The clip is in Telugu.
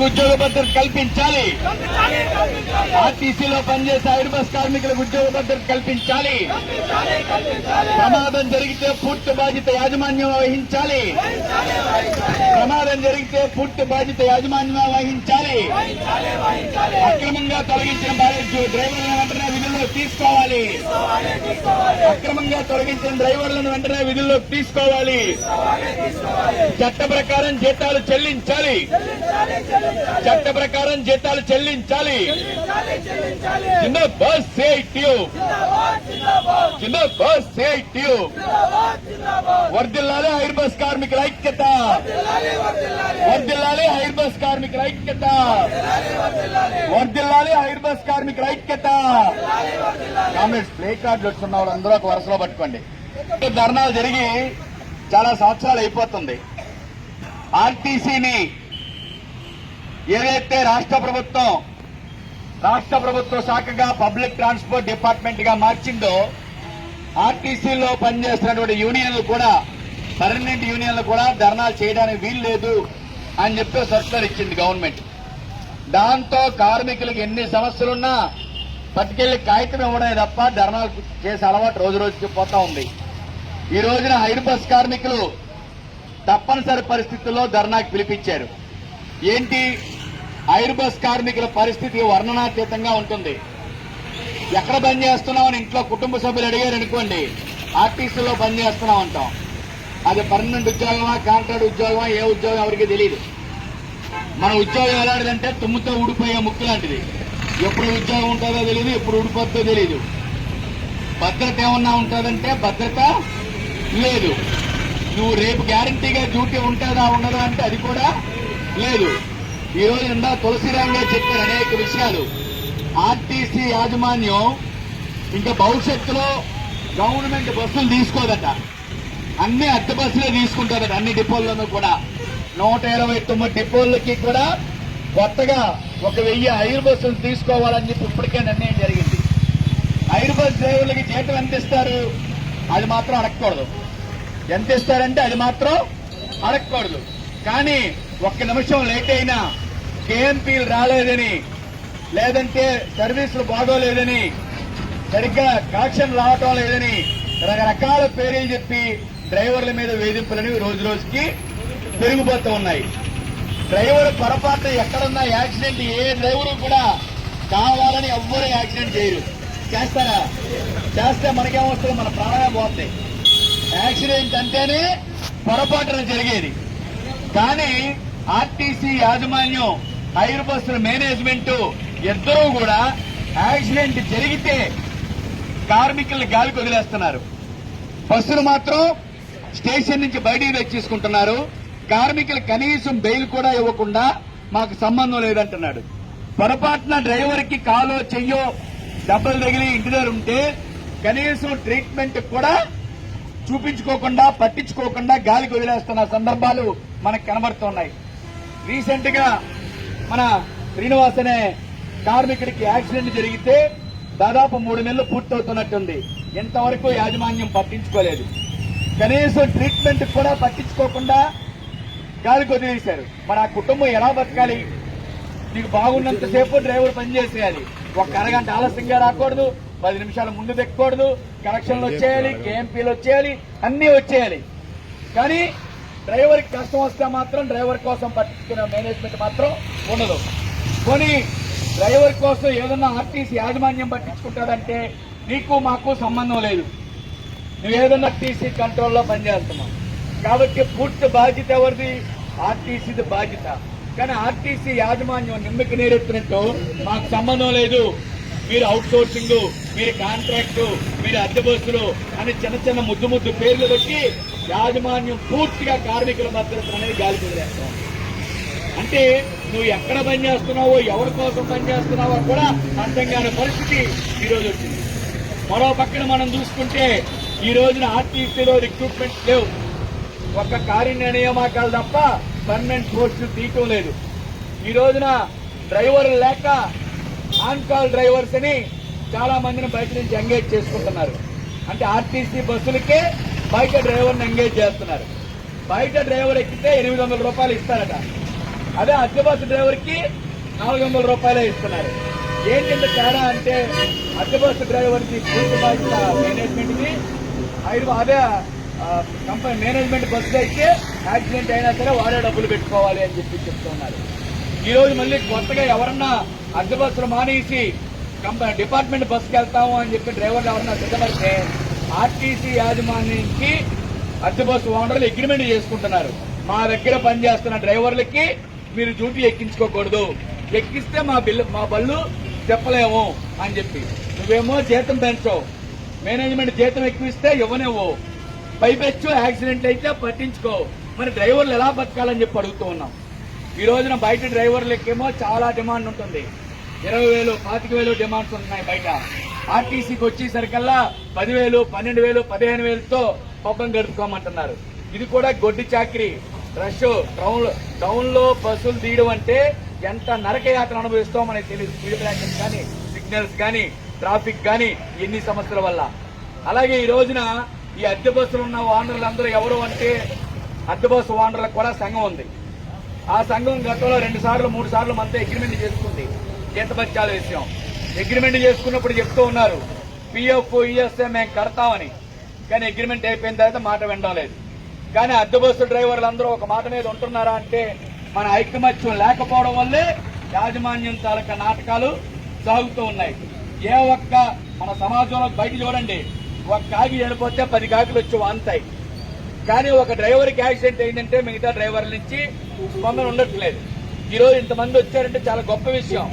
కార్మికులకు ఉద్యోగ భద్రత కల్పించాలి. ఆర్టీసీలో పనిచేసే ఐర్ బస్ కార్మికులకు ఉద్యోగ భద్రత కల్పించాలి. ప్రమాదం జరిగితే పూర్తి బాధ్యత యాజమాన్యం వహించాలి. ప్రమాదం జరిగితే పూర్తి బాధ్యత యాజమాన్యం వహించాలి. అక్రమంగా తొలగించిన డ్రైవర్లను వెంటనే తీసుకోవాలి. అక్రమంగా తొలగించిన డ్రైవర్లను వెంటనే విధుల్లోకి తీసుకోవాలి. చట్ట ప్రకారం జీతాలు చెల్లించాలి. చట్ట ప్రకారం జీతాలు చెల్లించాలి. చిన్న బస్ సేట్యూ చిన్న బస్ సేట్యూ వర్దిల్లాలి హైర్ బస్ కార్మికుల ఐక్యత. వర్దిల్లాలి హైర్ బస్ కార్మికుల ఐక్యత. వర్దిల్లాలి హైర్ బస్ కార్మికుల ఐక్యత. కామ్రేడ్స్ ప్లే కార్డులు వచ్చిన వాళ్ళందరూ ఒక వరుసలో పట్టుకోండి. ధర్నాలు జరిగి చాలా సంవత్సరాలు అయిపోతుంది. ఆర్టీసీని ఏదైతే రాష్ట్ర ప్రభుత్వం రాష్ట్ర ప్రభుత్వ శాఖగా పబ్లిక్ ట్రాన్స్పోర్ట్ డిపార్ట్మెంట్గా మార్చిందో ఆర్టీసీలో పనిచేస్తున్నటువంటి యూనియన్లు కూడా పర్మనెంట్ యూనియన్లు కూడా ధర్నాలు చేయడానికి వీలు లేదు అని చెప్పి సర్కులర్ ఇచ్చింది గవర్నమెంట్. దాంతో కార్మికులకు ఎన్ని సమస్యలున్నా పట్టుకెళ్ళి కాగితం ఇవ్వడమే తప్ప ధర్నాలు చేసే అలవాటు రోజు రోజుకి పోతా ఉంది. ఈ రోజున హైర్ బస్ కార్మికులు తప్పనిసరి పరిస్థితుల్లో ధర్నాకు పిలిపించారు. ఏంటి? ఐర్ బస్ కార్మికుల పరిస్థితి వర్ణనాతీతంగా ఉంటుంది. ఎక్కడ బంద్ చేస్తున్నామని ఇంట్లో కుటుంబ సభ్యులు అడిగారు అనుకోండి ఆర్టీసీలో బంద్ చేస్తున్నాం అంటాం. అది పర్మనెంట్ ఉద్యోగమా కాంట్రాక్ట్ ఉద్యోగమా ఏ ఉద్యోగం ఎవరికి తెలియదు మన ఉద్యోగం ఎలాంటిదంటే తుమ్ముతో ఊడిపోయే ముక్కు లాంటిది. ఎప్పుడు ఉద్యోగం ఉంటుందో తెలియదు ఎప్పుడు ఊడిపోతుందో తెలియదు భద్రత ఏమన్నా ఉంటుందంటే భద్రత లేదు. నువ్వు రేపు గ్యారంటీగా డ్యూటీ ఉంటుందా ఉండదా అంటే అది కూడా లేదు. ఈ రోజు ఇందా తులసిరాంగా చెప్పిన అనేక విషయాలు. ఆర్టీసీ యాజమాన్యం ఇంకా భవిష్యత్తులో గవర్నమెంట్ బస్సులు తీసుకోదట. అన్ని అద్దె బస్సులే తీసుకుంటారట అన్ని డిపోల్లోనూ కూడా. నూట ఇరవై తొమ్మిది డిపోలకి కూడా కొత్తగా ఒక వెయ్యి ఐర్ బస్సులు తీసుకోవాలని చెప్పి ఇప్పటికే నిర్ణయం జరిగింది. ఐదు బస్ డ్రైవర్లకి జీతం ఎంత ఇస్తారు? అది మాత్రం అడగకూడదు. ఎంత ఇస్తారంటే అది మాత్రం అడగకూడదు. కానీ ఒక్క నిమిషం లేట్ అయినా కేఎంపీలు రాలేదని లేదంటే సర్వీసులు బాగోలేదని సరిగ్గా కలెక్షన్ రావటం లేదని రకరకాల పేర్లు చెప్పి డ్రైవర్ల మీద వేధింపులని రోజు రోజుకి పెరిగిపోతూ ఉన్నాయి. డ్రైవర్ పొరపాటు ఎక్కడున్నా యాక్సిడెంట్ ఏ డ్రైవరు కూడా కావాలని ఎవ్వరు యాక్సిడెంట్ చేయరు. చేస్తారా? చేస్తే మనకేమొస్తుంది మన ప్రాణమే పోతాయి యాక్సిడెంట్ అంటేనే పొరపాటున జరిగేది. కానీ ఆర్టీసీ యాజమాన్యం హైర్ బస్సుల మేనేజ్మెంట్ ఇద్దరూ కూడా యాక్సిడెంట్ జరిగితే కార్మికుల్ని గాలికి వదిలేస్తున్నారు. బస్సులు మాత్రం స్టేషన్ నుంచి బయటికి తెచ్చేసుకుంటున్నారు. కార్మికులు కనీసం బెయిల్ కూడా ఇవ్వకుండా మాకు సంబంధం లేదంటున్నాడు. పొరపాటున డ్రైవర్కి కాలో చెయ్యో డబ్బులు తగిలి ఇంటి దగ్గర ఉంటే కనీసం ట్రీట్మెంట్ కూడా చూపించుకోకుండా పట్టించుకోకుండా గాలికి వదిలేస్తున్న సందర్భాలు మనకు కనబడుతున్నాయి. రీసెంట్గా మన శ్రీనివాస్ అనే కార్మికుడికి యాక్సిడెంట్ జరిగితే దాదాపు మూడు నెలలు పూర్తవుతున్నట్టుంది. ఇంతవరకు యాజమాన్యం పట్టించుకోలేదు. కనీసం ట్రీట్మెంట్ కూడా పట్టించుకోకుండా గాలికి వదిలేశారు మరి ఆ కుటుంబం ఎలా బతకాలి? నీకు బాగున్నంతసేపు డ్రైవర్ పనిచేసేయాలి ఒక అరగంట ఆలస్యంగా రాకూడదు. పది నిమిషాల ముందు తెక్కకూడదు కలెక్షన్లు వచ్చేయాలి కేఎంపీలు వచ్చేయాలి అన్నీ వచ్చేయాలి. కానీ డ్రైవర్ కష్టం వస్తే మాత్రం డ్రైవర్ కోసం పట్టించుకునే మేనేజ్మెంట్ మాత్రం ఉండదు. పోనీ డ్రైవర్ కోసం ఏదన్నా ఆర్టీసీ యాజమాన్యం పట్టించుకుంటాడంటే నీకు మాకు సంబంధం లేదు. నువ్వు ఏదన్నా ఆర్టీసీ కంట్రోల్లో పనిచేస్తున్నావు. కాబట్టి పూర్తి బాధ్యత ఎవరిది? ఆర్టీసీది బాధ్యత. కానీ ఆర్టీసీ యాజమాన్యం నిమ్మకి నేరెత్తినట్టు మాకు సంబంధం లేదు. మీరు అవుట్ సోర్సింగ్ మీరు కాంట్రాక్ట్ మీరు అద్దె బస్సులు అని చిన్న చిన్న ముద్దు ముద్దు పేర్లు పెట్టి యాజమాన్యం పూర్తిగా కార్మికుల భద్రత అనేది గాలి కుదిరేస్తాం అంటే నువ్వు ఎక్కడ పనిచేస్తున్నావో ఎవరి కోసం పనిచేస్తున్నావో కూడా అర్థం కాని పరిస్థితి ఈ రోజు వచ్చింది. మరో పక్కన మనం చూసుకుంటే ఈ రోజున ఆర్టీసీలో రిక్రూట్మెంట్ లేవు. ఒక్క కార్య నియామకాలు తప్ప పర్మనెంట్ పోస్టులు తీయటం లేదు. ఈ రోజున డ్రైవర్లు లేక ఆన్ కాల్ డ్రైవర్స్ అని చాలా మందిని బయట నుంచి ఎంగేజ్ చేసుకుంటున్నారు. అంటే ఆర్టీసీ బస్సులకే బయట డ్రైవర్ని ఎంగేజ్ చేస్తున్నారు. బయట డ్రైవర్ ఎక్కితే ఎనిమిది వందల రూపాయలు ఇస్తారట. అదే అద్దె బస్సు డ్రైవర్కి నాలుగు వందల రూపాయలే ఇస్తున్నారు. ఏంటంటే తేడా అంటే అద్దె బస్సు డ్రైవర్కి పూర్తి బాధ్యత మేనేజ్మెంట్కి ఐదు అదే కంపెనీ మేనేజ్మెంట్ బస్సు అయితే యాక్సిడెంట్ అయినా సరే వాడే డబ్బులు పెట్టుకోవాలి అని చెప్పి చెప్తున్నారు. ఈ రోజు మళ్ళీ కొత్తగా ఎవరన్నా అద్దె బస్సులు మానేసి కంపెనీ డిపార్ట్మెంట్ బస్సుకి వెళ్తాము అని చెప్పి డ్రైవర్లు ఎవరన్నా సిద్ధపడితే ఆర్టీసీ యాజమాన్యానికి అద్దె బస్సు ఓనర్లు అగ్రిమెంట్ చేసుకుంటున్నారు. మా దగ్గర పనిచేస్తున్న డ్రైవర్లకి మీరు డ్యూటీ ఎక్కించుకోకూడదు. ఎక్కిస్తే మా బిల్లు మా బళ్ళు చెప్పలేము అని చెప్పి. నువ్వేమో జీతం పెంచవు. మేనేజ్మెంట్ జీతం ఎక్కువిస్తే ఇవ్వనేవో పైపెచ్చు యాక్సిడెంట్ అయితే పట్టించుకో. మరి డ్రైవర్లు ఎలా బతకాలని చెప్పి అడుగుతూ ఉన్నాం. ఈ రోజున బయట డ్రైవర్లకేమో చాలా డిమాండ్ ఉంటుంది. ఇరవై వేలు పాతిక వేలు డిమాండ్స్ ఉన్నాయి బయట. ఆర్టీసీకి వచ్చేసరికల్లా పదివేలు పన్నెండు వేలు పదిహేను వేలతో పబ్బం గడుపుకోమంటున్నారు. ఇది కూడా గొడ్డి చాకరీ. రష్ టౌన్ టౌన్లో బస్సులు తీయడం అంటే ఎంత నరకయాత్ర అనుభవిస్తామో మనకి తెలియదు స్పీడ్ బ్రేకర్స్ కానీ సిగ్నల్స్ కానీ ట్రాఫిక్ కానీ ఎన్ని సమస్యల వల్ల. అలాగే ఈ రోజున ఈ అద్దె బస్సులు ఉన్న ఓనర్లు అందరూ ఎవరు అంటే అద్దె బస్సు ఓనర్లకు కూడా సంఘం ఉంది. ఆ సంఘం గతంలో రెండు సార్లు మూడు సార్లు మనతో అగ్రిమెంట్ చేసుకుంది. జీతభత్యాల విషయం. అగ్రిమెంట్ చేసుకున్నప్పుడు చెప్తూ ఉన్నారు పిఎఫ్ ఈఎస్ఐ మేము కడతామని. కానీ అగ్రిమెంట్ అయిపోయిన తర్వాత మాట వినడం లేదు. కానీ అద్దె బస్సు డ్రైవర్లు అందరూ ఒక మాట మీద ఉంటున్నారా అంటే మన ఐకమత్యం లేకపోవడం వల్లే యాజమాన్యం తాలూకా నాటకాలు సాగుతూ ఉన్నాయి. ఏ ఒక్క మన సమాజంలో బయట చూడండి ఒక కాకి చనిపోతే పది కాకులు వచ్చి వాంతాయి. కానీ ఒక డ్రైవర్కి యాక్సిడెంట్ అయిందంటే మిగతా డ్రైవర్ల నుంచి స్పందన ఉండట్లేదు. ఈ రోజు ఇంతమంది వచ్చారంటే చాలా గొప్ప విషయం.